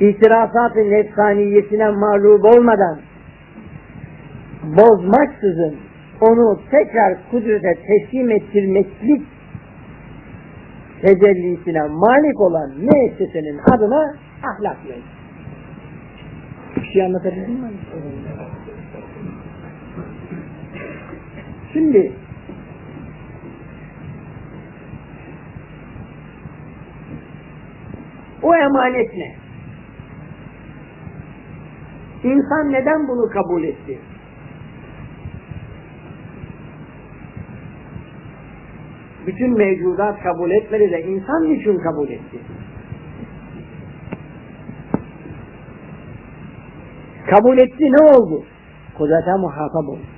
itirafat-ı nefsaniyesine mağlup olmadan bozmaksızın onu tekrar kudrete teslim ettirmeklik tecellisine malik olan müessesenin adına ahlak verir. Bir şey anlatabildim mi? Şimdi o emanet ne? İnsan neden bunu kabul etti? Bütün mevcudat kabul etmedi de insan niçin kabul etti? Kabul etti ne oldu? Kudrete muhatap oldu.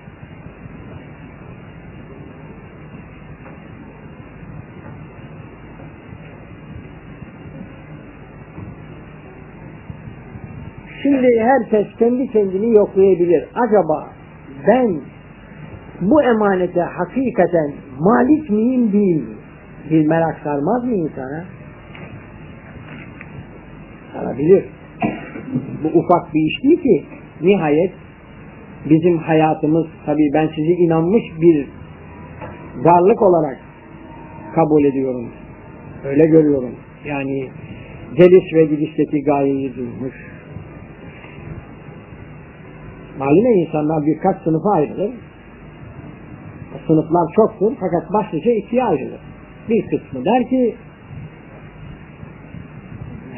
Şimdi herkes kendi kendini yoklayabilir. Acaba ben bu emanete hakikaten malik miyim değil mi? Bir merak sarmaz mı insana? Sarabilir. Bu ufak bir iş değil ki. Nihayet bizim hayatımız tabii ben sizi inanmış bir varlık olarak kabul ediyorum. Öyle görüyorum. Yani geliş ve gidişteki gayeyi duymuş. Ya insanlar birkaç sınıfa ayrılır. Sınıflar çoktur fakat başlıca ikiye ayrılır. Bir kısmı der ki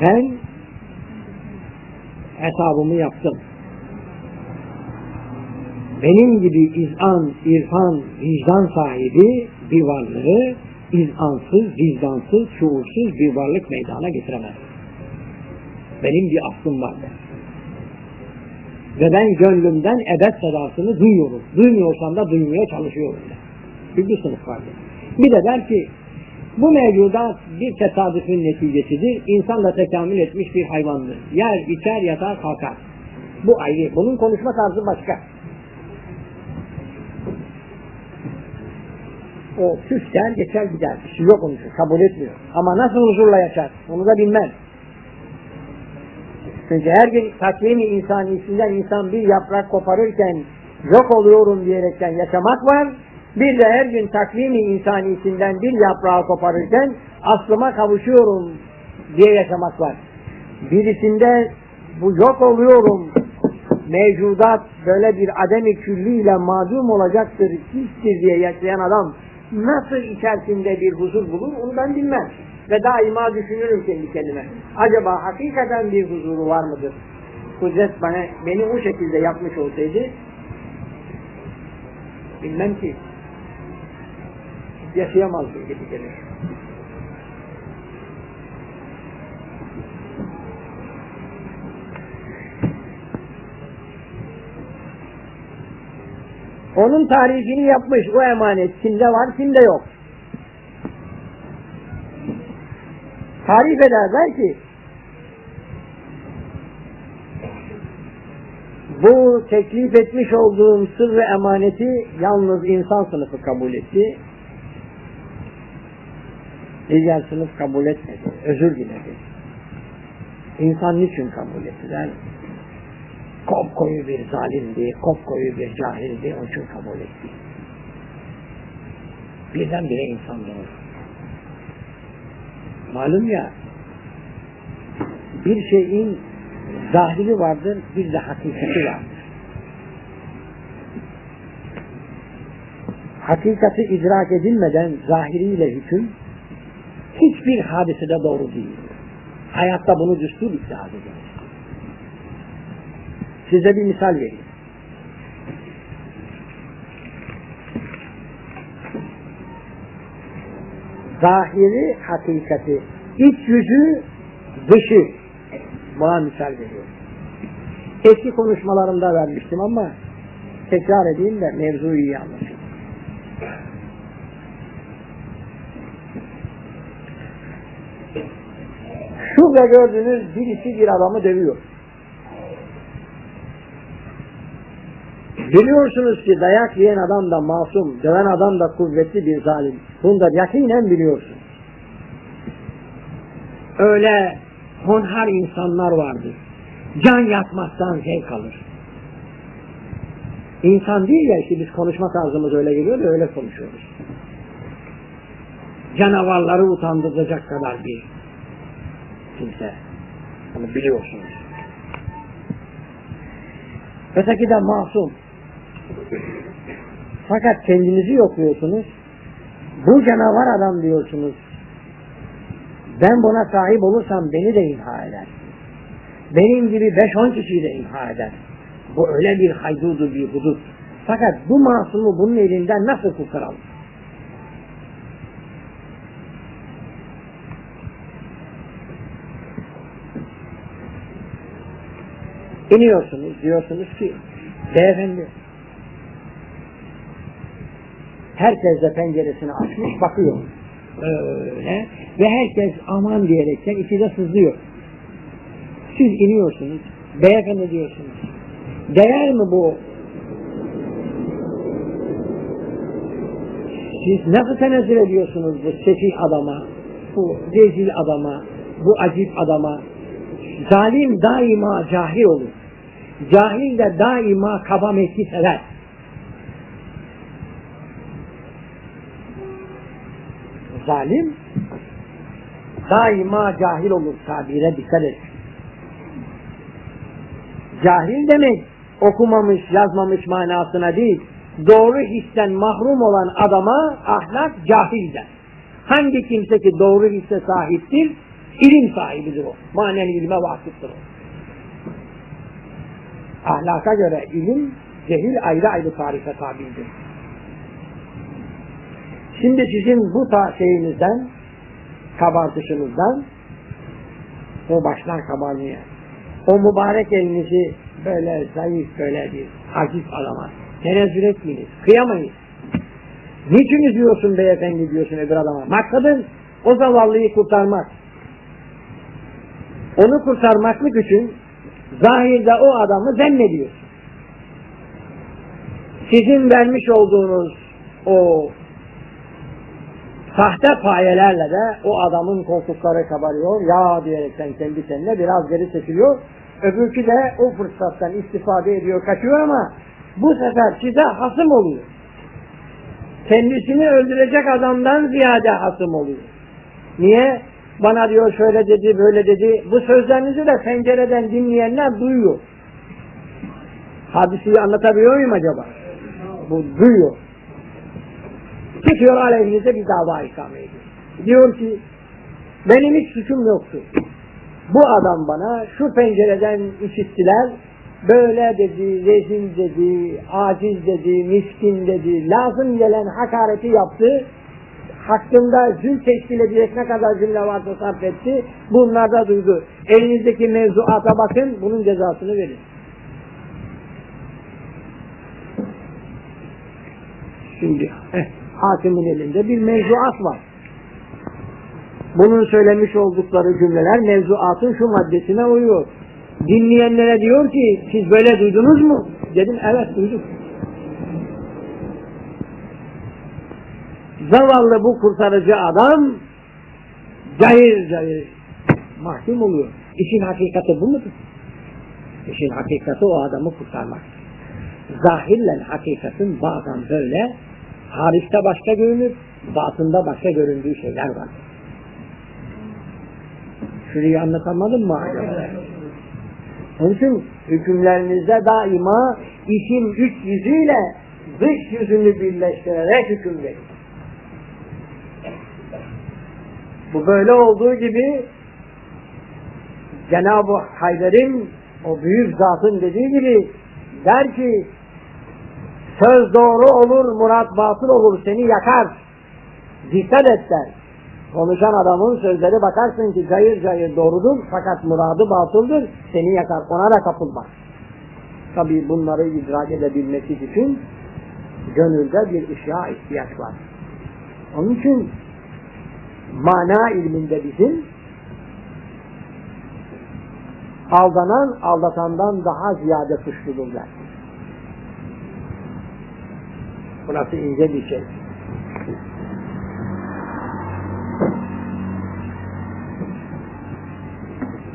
ben hesabımı yaptım. Benim gibi izan, irfan, vicdan sahibi bir varlığı izansız, vicdansız, şuursuz bir varlık meydana getiremez. Benim bir aklım var der. Ve ben gönlümden ebed sedasını duyuyorum. Duymuyorsam da duymaya çalışıyorum. Bir, bir sınıf var. Bir de der ki bu mevcudat bir tesadüfün neticesidir. İnsanla tekamül etmiş bir hayvandır. Yer, içer, yatar, kalkar. Bu ayrı. Bunun konuşma tarzı başka. O küs der, geçer gider. Bir yok onun için. Kabul etmiyor. Ama nasıl huzurla yaşar? Onu da bilmez. Çünkü her gün takvimi insanisinden insan bir yaprak koparırken yok oluyorum diyerekten yaşamak var. Bir de her gün takvimi insanisinden bir yaprağı koparırken aslıma kavuşuyorum diye yaşamak var. Birisinde bu yok oluyorum mevcudat böyle bir ademi külliyle madum olacaktır, histir diye yaşayan adam nasıl içerisinde bir huzur bulur onu ben bilmem. Ve daima düşünürüm kendi kendime. Acaba hakikaten bir huzuru var mıdır? Kudret bana, beni o şekilde yapmış olsaydı bilmem ki yaşayamazdım gibi gelir. Onun tarifini yapmış o emanet kimde var kimde yok. Tarif ederler ki bu teklif etmiş olduğum sır ve emaneti yalnız insan sınıfı kabul etti. Diğer sınıf kabul etmedi. Özür diledi. İnsan niçin kabul ettiler? Kopkoyu bir zalimdi, kopkoyu bir cahildi, onun için kabul etti. Birdenbire insan doğru. Malum ya, bir şeyin zahiri vardır, bir de hakikati vardır. Hakikati idrak edilmeden zahiriyle hüküm hiçbir hadisede doğru değil. Hayatta bunu düstur ittihad edilir. Size bir misal vereyim. Zahiri hakikati, iç yüzü dışı. Buna misal veriyorum. Eski konuşmalarımda vermiştim ama tekrar edeyim de mevzuyu iyi anlaşılır. Şurada gördüğünüz birisi bir adamı dövüyor. Biliyorsunuz ki dayak yiyen adam da masum, döven adam da kuvvetli bir zalim. Bunu da yakinen biliyorsun. Öyle honhar insanlar vardır. Can yakmaktan zevk alır. İnsan değil ya işte biz konuşma tarzımız öyle geliyor da öyle konuşuyoruz. Canavarları utandıracak kadar bir kimse. Bunu biliyorsunuz. Öteki de masum. Fakat kendinizi yokluyorsunuz. Bu canavar adam diyorsunuz. Ben buna sahip olursam beni de imha eder. Benim gibi 5-10 kişiyi de imha eder. Bu öyle bir haydudu bir hudut. Fakat bu masumu bunun elinden nasıl kurtaralım? İniyorsunuz diyorsunuz ki beyefendi herkes de penceresini açmış bakıyor. Öyle. Ve herkes aman diyerekten içine sızlıyor. Siz iniyorsunuz. Beyefendi diyorsunuz. Değer mi bu? Siz nasıl tenezzül ediyorsunuz bu sefih adama, bu rezil adama, bu acip adama? Zalim daima cahil olur. Cahil de daima kaba mevki sever. Zalim daima cahil olur tabire dikkat et. Cahil demek okumamış, yazmamış manasına değil. Doğru histen mahrum olan adama ahlak cahil der. Hangi kimse ki doğru hisse sahiptir, ilim sahibidir o. Manen ilme vakıftır o. Ahlaka göre ilim, cehil ayrı ayrı tarife tabidir. Şimdi sizin bu ta şeyinizden, kabartışınızdan, o başlar kabarmaya. O mübarek elinizi böyle zayıf, böyle bir hafif adama tenezzül etmeyiniz, kıyamayız. Niçin üzüyorsun beyefendi diyorsun öbür adama? Maksadın o zavallıyı kurtarmak. Onu kurtarmaklık için zahirde o adamı zannediyorsun. Sizin vermiş olduğunuz o sahte payelerle de o adamın koltukları kabarıyor, ya diyerekten kendi kendine biraz geri çekiliyor. Öbürkü de o fırsattan istifade ediyor, kaçıyor ama bu sefer size hasım oluyor. Kendisini öldürecek adamdan ziyade hasım oluyor. Niye? Bana diyor şöyle dedi, böyle dedi. Bu sözlerinizi de pencereden dinleyenler duyuyor. Hadiseyi anlatabiliyor muyum acaba? Bu duyuyor. Çıkıyor aleyhinize bir dava ikame ediyor. Diyor ki benim hiç suçum yoktu. Bu adam bana şu pencereden işittiler, böyle dedi, rezil dedi, aciz dedi, miskin dedi, lazım gelen hakareti yaptı, hakkında zül teşkil edecek ne kadar cümle varsa sarf etti, bunlar da duydu. Elinizdeki mevzuata bakın, bunun cezasını verin. Şimdi eh, hakimin elinde bir mevzuat var. Bunun söylemiş oldukları cümleler mevzuatın şu maddesine uyuyor. Dinleyenlere diyor ki siz böyle duydunuz mu? Dedim evet duyduk. Zavallı bu kurtarıcı adam cayır cayır mahkum oluyor. İşin hakikati bu mudur? İşin hakikati o adamı kurtarmak. Zahirle hakikatin bazen böyle hariste başka görünür, batında başka göründüğü şeyler var. Şurayı anlatamadım mı acaba? Onun için hükümlerinizde daima işin üç yüzüyle dış yüzünü birleştirerek hüküm verin. Bu böyle olduğu gibi Cenab-ı Haydar'ın o büyük zatın dediği gibi der ki söz doğru olur, murat batıl olur, seni yakar. Dikkat et der. Konuşan adamın sözleri bakarsın ki cayır cayır doğrudur fakat muradı batıldır, seni yakar, ona da kapılmaz. Tabi bunları idrak edebilmesi için gönülde bir ışığa ihtiyaç var. Onun için mana ilminde bizim aldanan aldatandan daha ziyade suçludurlar. Burası ince bir şey.